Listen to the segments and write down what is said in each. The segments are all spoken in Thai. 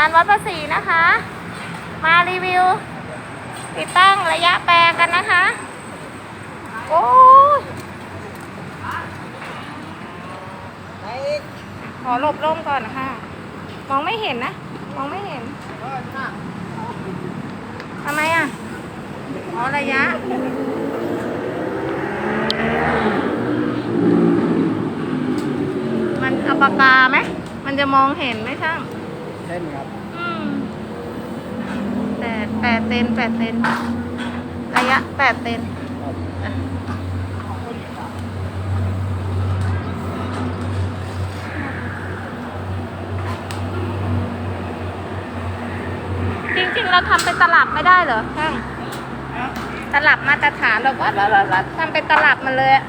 งานวัดภาษีนะคะ มารีวิว ติดตั้งระยะแปรกันนะคะ โอ้ยขอหลบร่มก่อนนะคะมองไม่เห็นนะ มองไม่เห็นทำไมอะอ๋อระยะมันเอาปากกาไหม มันจะมองเห็นไหมช่าง เล่นครับอืมแปดแปดเซนแปดเซนระยะแปดเซนอะจริงๆ เราทำเป็นตลับไม่ได้เหรอช่างตลับมาตรฐานเราก็ทำเป็นตลับมันเลยอะ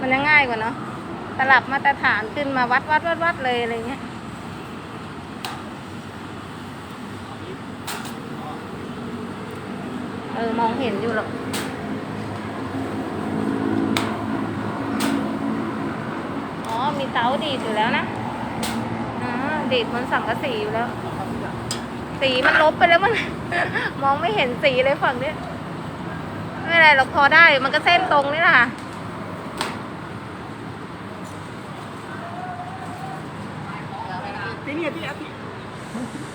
มันจะง่ายกว่าเนาะตลับมาตรฐานขึ้นมาวัดวัดวัดวัดเลยอะไรเงี้ย เออ มองเห็นอยู่หรอกอ๋อ มีเตาดีดอยู่แล้วนะอ่าดีดบนสังกะสีอยู่แล้ว สีมันลบไปแล้วมัน มองไม่เห็นสีเลยฝั่งเนี้ยไม่เป็นไรหรอกพอได้มันก็เส้นตรงนี่แหละค่ะ Ini hati hati.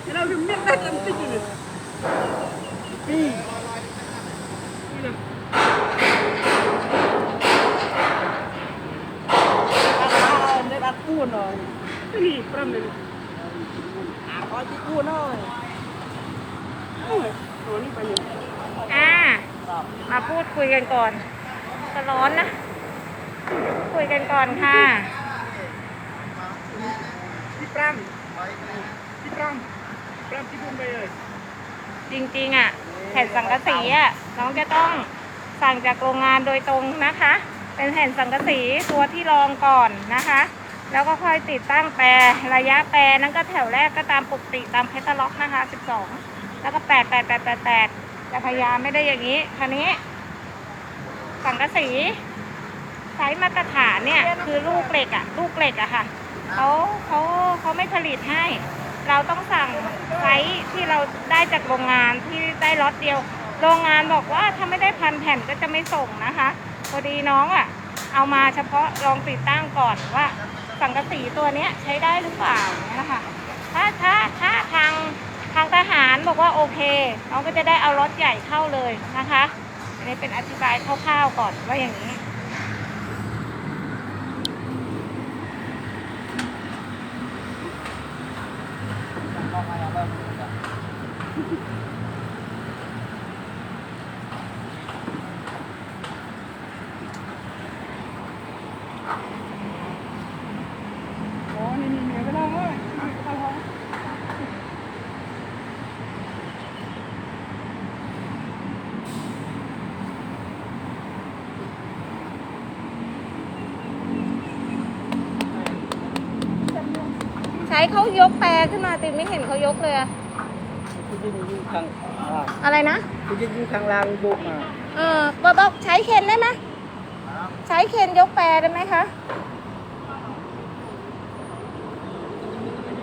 Kita udah minta dalam tiga ni. Ini. Ini. Ah, kau chỉ pun rồi. Ôi, rồi ni phải อ่า มาพูดคุยกันก่อนก็ร้อนนะ คุยกันก่อนค่ะ Di pram. Di pram. Pram di pun bayar. จริงๆอะ แผ่นสังกะสีอะ น้องจะต้องสั่งจากโรงงานโดยตรงนะคะ เป็นแผ่นสังกะสีตัวที่รองก่อนนะคะ แล้วก็ค่อยติดตั้งแปรระยะแปรนั้นก็แถวแรกก็ตามปกติตามแคตตาล็อกนะคะ 12 แล้วก็ 8 8 8 8 8แต่พยายามไม่ได้อย่างนี้คันนี้สังกะสีไซส์มาตรฐานเนี่ยคือลูกเหล็กอะลูกเหล็กอะค่ะเขาเขาเขาไม่ผลิตให้ เราต้องสั่งไซส์ที่เราได้จากโรงงานที่ได้ล็อตเดียว โรงงานบอกว่าถ้าไม่ได้พันแผ่นก็จะไม่ส่งนะคะพอดีน้องอะเอามาเฉพาะลองติดตั้งก่อนว่า สังกะสีตัวเนี้ยใช้ได้หรือเปล่าเนี่ยนะคะถ้าถ้าถ้าทางทางทหารบอกว่าโอเคน้องก็จะได้เอารถใหญ่เข้าเลยนะคะอันนี้เป็นอธิบายคร่าวๆก่อนว่าอย่างนี้ ช้เขายกแปรขึ้นมาติไม่เห็นเขายกเลยอะ Itu je ni kang. Ah, อะไรนะ itu je ni kang lang buk ah. เออบอกบอกใช้เคนได้ไหมใช้เคนยกแปรได้ไหมคะ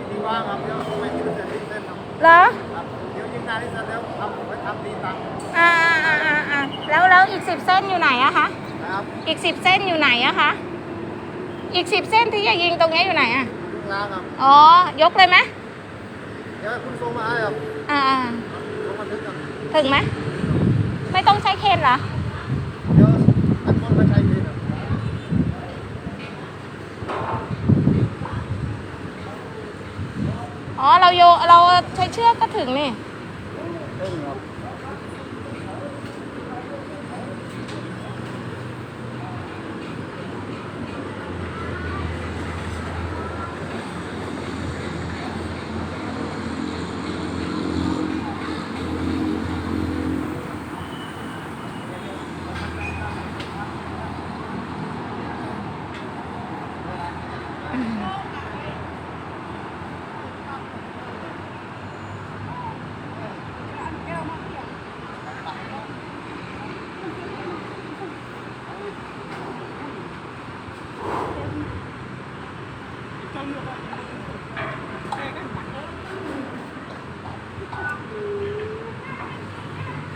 ที่ว่างครับเดี๋ยวไม่กินเสร็จรีบเส้นครับเหรอครับเดี๋ยวยิงงานที่เสร็จแล้วทำไว้ทำตีตังค์อ่าอ่าอ่าอ่าแล้วแล้วอีกสิบเส้นอยู่ไหนอะคะนะครับอีกสิบเส้นอยู่ไหนอะคะอีกสิบเส้นที่จะยิงตรงนี้อยู่ไหนอะ ยิงงานครับอ๋อ ยกเลยไหมเดี๋ยวคุณส่งมาให้ครับอ่าอ่าลงมาถึงครับถึงไหมไม่ต้องใช้เคนเหรอ เดี๋ยวอันคนไปใช้ดีครับอ๋อ เราโยเราใช้เชือกก็ถึงนี่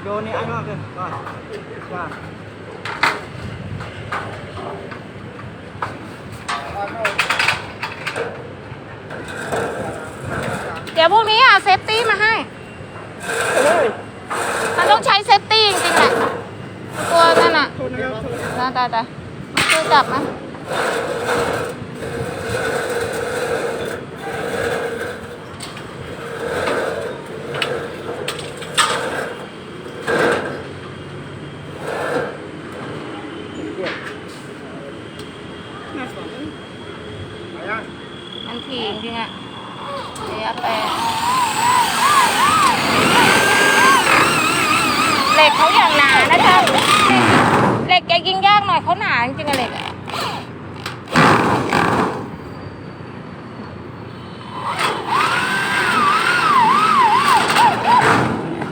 โด này ăn ngon kìa. Rồi. Rồi. เดี๋ยวพวกนี้อะเซฟตี้มาให้ มันต้องใช้เซฟตี้จริงๆแหละตัวนั่นอะนะครับตาตาตามัช่วยจับไหม แปดเหล็กเขาอย่างหนานะจ๊ะเหล็กแกยิงยากหน่อยเขาหนาจริงๆอะเหล็กอะ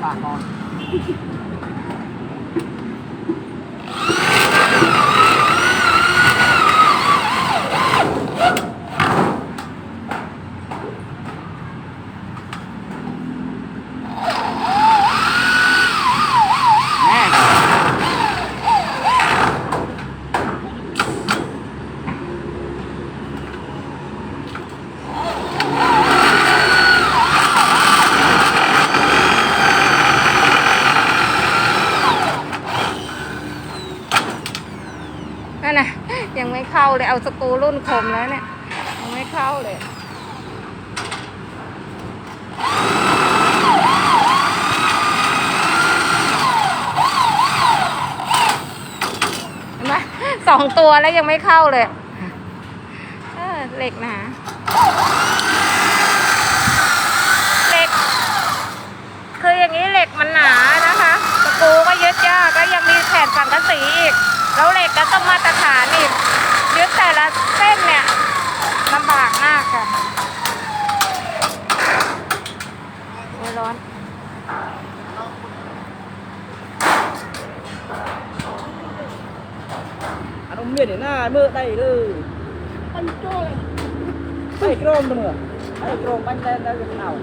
bà con แม่ นั่นน่ะ ยังไม่เข้าเลยเอาสกูรุ่นคมแล้วเนี่ยยังไม่เข้าเลยเห็นไหมสองตัวแล้วยังไม่เข้าเลยเออเหล็กหนาเหล็ก คืออย่างนี้เหล็กมันหนานะคะตะปูก็ยึดยากแล้วยังมีแผ่นสังกะสีอีก แล้วเหล็กก็ต้องมาตรฐานอีก ากมากค่ะโอ้ยร้อน anh ông miền để na mơ đây lư anh trôi đây chrome nữa đây chrome bánh lên đây được nào